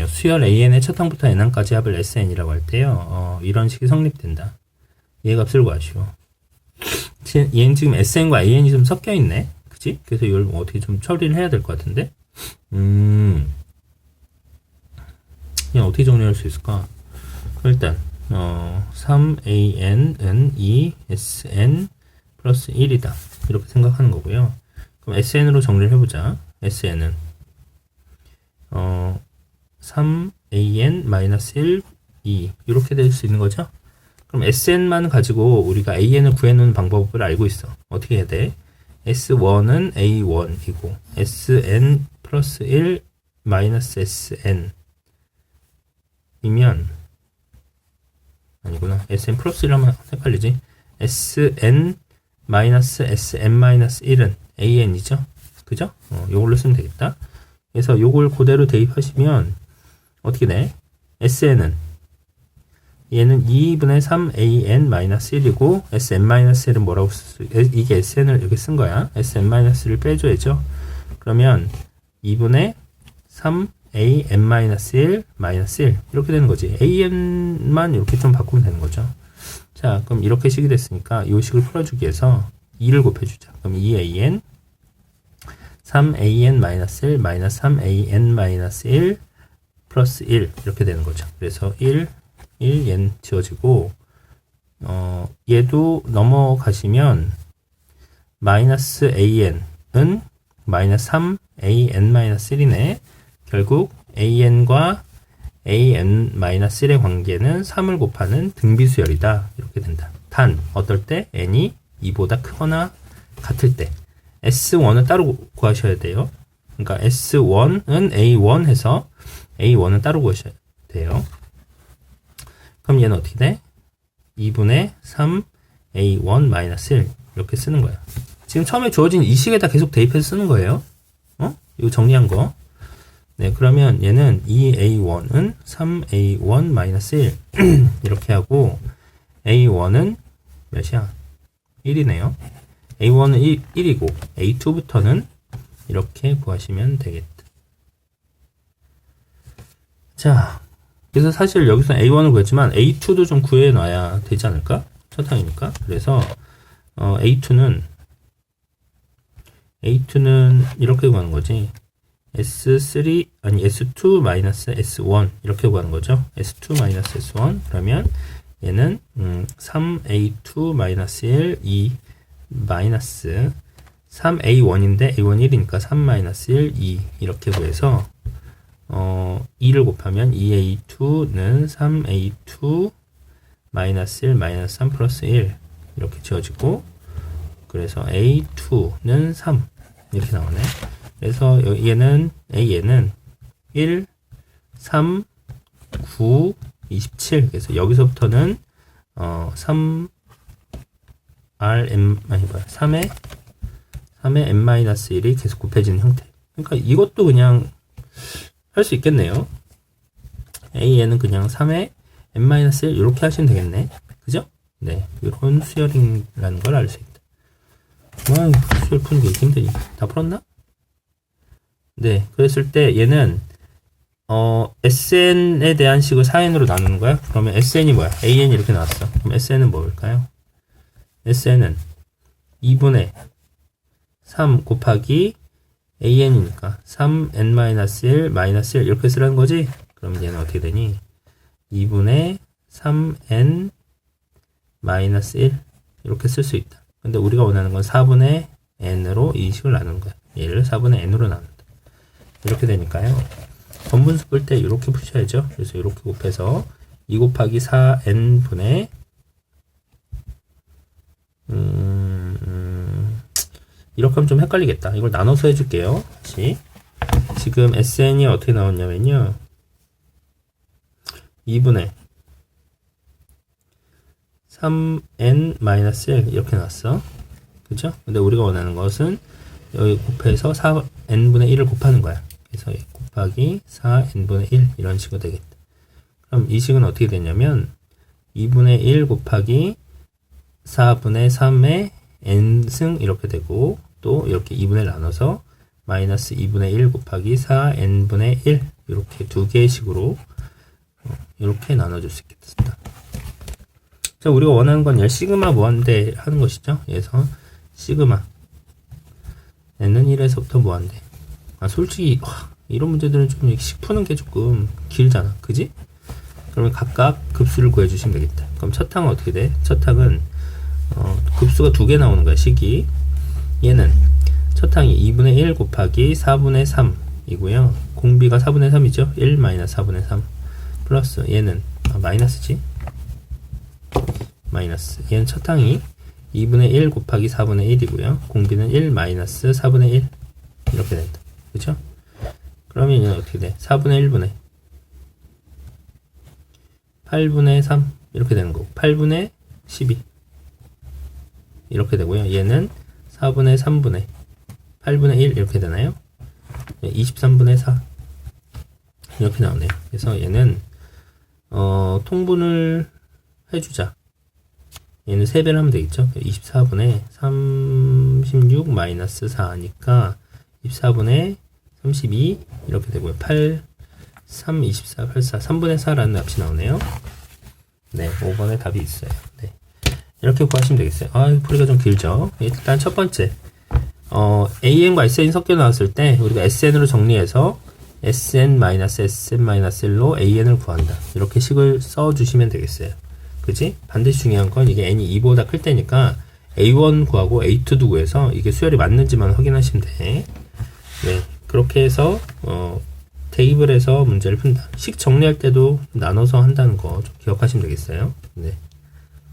SN은요, 수열 AN의 첫 항부터 n항까지 합을 SN이라고 할 때요, 어, 이런 식이 성립된다. 얘 값을 구하시오. 지- 얘는 지금 SN과 AN이 좀 섞여 있네. 그치? 그래서 이걸 뭐 어떻게 좀 처리를 해야 될 것 같은데? 음, 그냥 어떻게 정리할 수 있을까? 일단, 어, 3AN은 2SN 플러스 1이다. 이렇게 생각하는 거고요. 그럼 SN으로 정리를 해보자. SN은 어, 3an 마이너스 1, 2 이렇게 될 수 있는 거죠. 그럼 sn만 가지고 우리가 an을 구해놓는 방법을 알고 있어. 어떻게 해야 돼? s1은 a1이고 sn 플러스 1 마이너스 sn 이면 아니구나. sn 플러스 1 하면 헷갈리지. sn 마이너스 sn 마이너스 1은 an이죠. 그죠? 어, 요걸로 쓰면 되겠다. 그래서 요걸 그대로 대입하시면 어떻게 돼? SN은 얘는 2분의 3AN-1이고 SN-1은 뭐라고 쓸 수, 이게 SN을 이렇게 쓴 거야. SN-를 빼줘야죠. 그러면 2분의 3AN-1 마이너스 1 이렇게 되는 거지. AN만 이렇게 좀 바꾸면 되는 거죠. 자, 그럼 이렇게 식이 됐으니까 이 식을 풀어주기 위해서 2를 곱해주자. 그럼 2AN 3an-1 마이너스 3an-1 플러스 1 이렇게 되는 거죠. 그래서 1, 1, n 지워지고 어, 얘도 넘어가시면 마이너스 an은 마이너스 3an-1이네. 결국 an과 an-1의 관계는 3을 곱하는 등비수열이다. 이렇게 된다. 단 어떨 때 n이 2보다 크거나 같을 때 S1은 따로 구하셔야 돼요. 그러니까 S1은 A1 해서 A1은 따로 구하셔야 돼요. 그럼 얘는 어떻게 돼? 2분의 3 A1 마이너스 1 이렇게 쓰는 거야. 지금 처음에 주어진 이 식에다 계속 대입해서 쓰는 거예요. 어? 이거 정리한 거. 네, 그러면 얘는 2A1은 3A1 마이너스 1 이렇게 하고 A1은 몇이야? 1이네요. A1은 1, 1이고 A2부터는 이렇게 구하시면 되겠다. 자, 그래서 사실 여기서 A1을 구했지만 A2도 좀 구해놔야 되지 않을까? 첫 항이니까. 그래서 어, A2는 A2는 이렇게 구하는 거지. S3 아니 S2 마이너스 S1 이렇게 구하는 거죠. S2 마이너스 S1 그러면 얘는 음, 3A2 마이너스 1 2 마이너스 3a1인데 a1 1이니까 3 마이너스 1, 2 이렇게 구해서 어 2를 곱하면 2a2는 3a2 마이너스 1 마이너스 3 플러스 1 이렇게 지워지고 그래서 a2는 3 이렇게 나오네. 그래서 여- 얘는 a는 1, 3, 9, 27 그래서 여기서부터는 어 3 rm 아니 뭐야 3의 3의 n-1이 계속 곱해지는 형태. 그러니까 이것도 그냥 할 수 있겠네요. a는 그냥 3의 n-1 이렇게 하시면 되겠네. 그죠? 네. 이런 수열이라는 걸 알 수 있다. 와, 수열 푸는 게 힘들지. 다 풀었나? 네. 그랬을 때 얘는 어, SN에 대한 식을 4N으로 나누는 거야? 그러면 SN이 뭐야? AN 이렇게 나왔어. 그럼 SN은 뭘까요? SN은 2분의 3 곱하기 AN이니까 3N-1 마이너스 1 이렇게 쓰라는 거지? 그럼 얘는 어떻게 되니? 2분의 3N 마이너스 1 이렇게 쓸 수 있다. 근데 우리가 원하는 건 4분의 N으로 이 식을 나누는 거야. 얘를 4분의 N으로 나눈다. 이렇게 되니까요. 번분수 풀때 이렇게 푸셔야죠. 그래서 이렇게 곱해서 2 곱하기 4N분의 음, 음, 이렇게 하면 좀 헷갈리겠다. 이걸 나눠서 해줄게요. 다시. 지금 SN이 어떻게 나왔냐면요. 2분의 3n-1 이렇게 나왔어. 그죠? 근데 우리가 원하는 것은 여기 곱해서 4n분의 1을 곱하는 거야. 그래서 곱하기 4n분의 1 이런 식으로 되겠다. 그럼 이 식은 어떻게 되냐면 2분의 1 곱하기 4분의 3의 n승 이렇게 되고 또 이렇게 2분의 나눠서 마이너스 2분의 1 곱하기 4n분의 1 이렇게 두 개의 식으로 어, 이렇게 나눠줄 수 있겠습니다. 자, 우리가 원하는 건열 시그마 무한대 하는 것이죠. 그래서 시그마 n은 1에서부터 무한대. 아, 솔직히 와, 이런 문제들은 좀 푸는 게 조금 길잖아. 그지? 그러면 각각 급수를 구해주시면 되겠다. 그럼 첫 항은 어떻게 돼? 첫 항은 어, 급수가 두 개 나오는 거야, 식이. 얘는 첫 항이 2분의 1 곱하기 4분의 3이고요. 공비가 4분의 3이죠. 1 마이너스 4분의 3 플러스 얘는 아, 마이너스지. 마이너스 얘는 첫 항이 2분의 1 곱하기 4분의 1이고요. 공비는 1 마이너스 4분의 1 이렇게 된다. 그죠? 그러면 얘는 어떻게 돼? 4분의 1분의 8분의 3 이렇게 되는 거고 8분의 12 이렇게 되고요. 얘는 4분의 3분의 8분의 1 이렇게 되나요? 23분의 4 이렇게 나오네요. 그래서 얘는 어, 통분을 해주자. 얘는 3배를 하면 되겠죠? 24분의 36 마이너스 4니까 24분의 32 이렇게 되고요. 8, 3, 24, 84, 3분의 4라는 값이 나오네요. 네, 5번에 답이 있어요. 네. 이렇게 구하시면 되겠어요. 아, 풀이가 좀 길죠? 일단 첫 번째. 어, AN과 SN이 섞여 나왔을 때 우리가 SN으로 정리해서 SN-SN-1로 AN을 구한다. 이렇게 식을 써주시면 되겠어요. 그지? 반드시 중요한 건 이게 n이 2보다 클 때니까 A1 구하고 A2도 구해서 이게 수열이 맞는지만 확인하시면 돼. 네. 그렇게 해서, 어, 테이블에서 문제를 푼다. 식 정리할 때도 나눠서 한다는 거좀 기억하시면 되겠어요. 네.